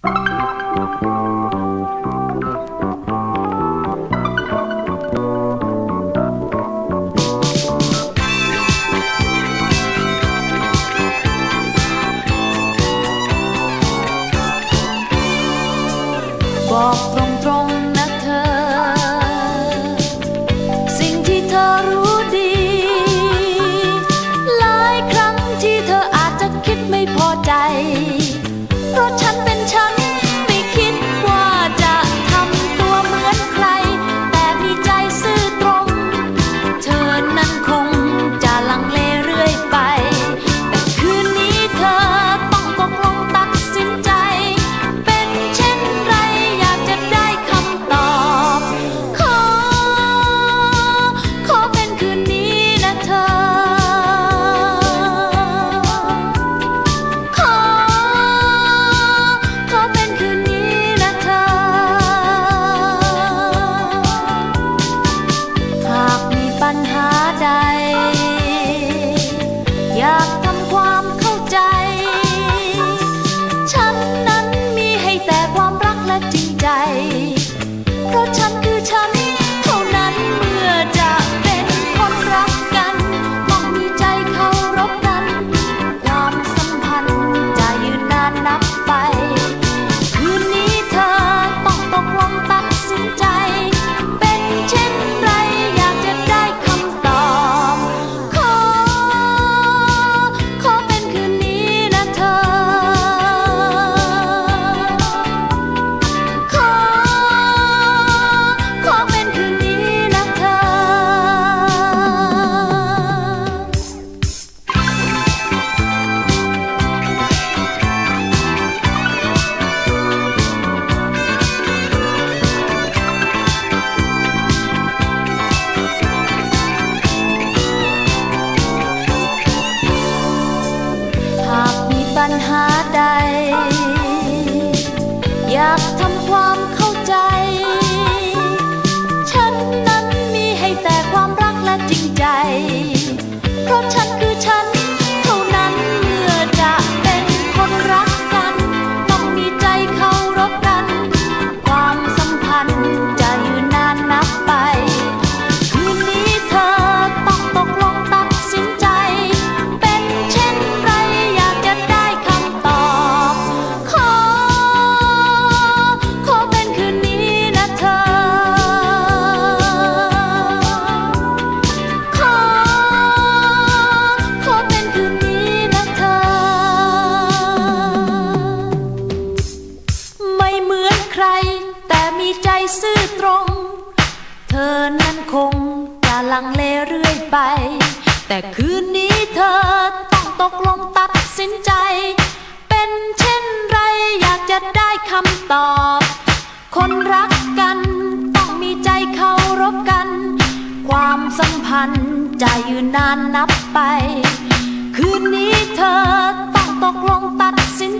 บอกตรงๆนะเธอ สิ่งที่เธอรู้ดี หลายครั้งที่เธออาจจะคิดไม่พอใจ เพราะฉัน ทำความเข้า คงจะลังเลเรื่อยไป แต่คืนนี้เธอต้องตกลงตัดสินใจ เป็นเช่นไรอยากจะได้คำตอบ คนรักกันต้องมีใจเคารพกัน ความสัมพันธ์จะอยู่นานนับไป คืนนี้เธอต้องตกลงตัดสิน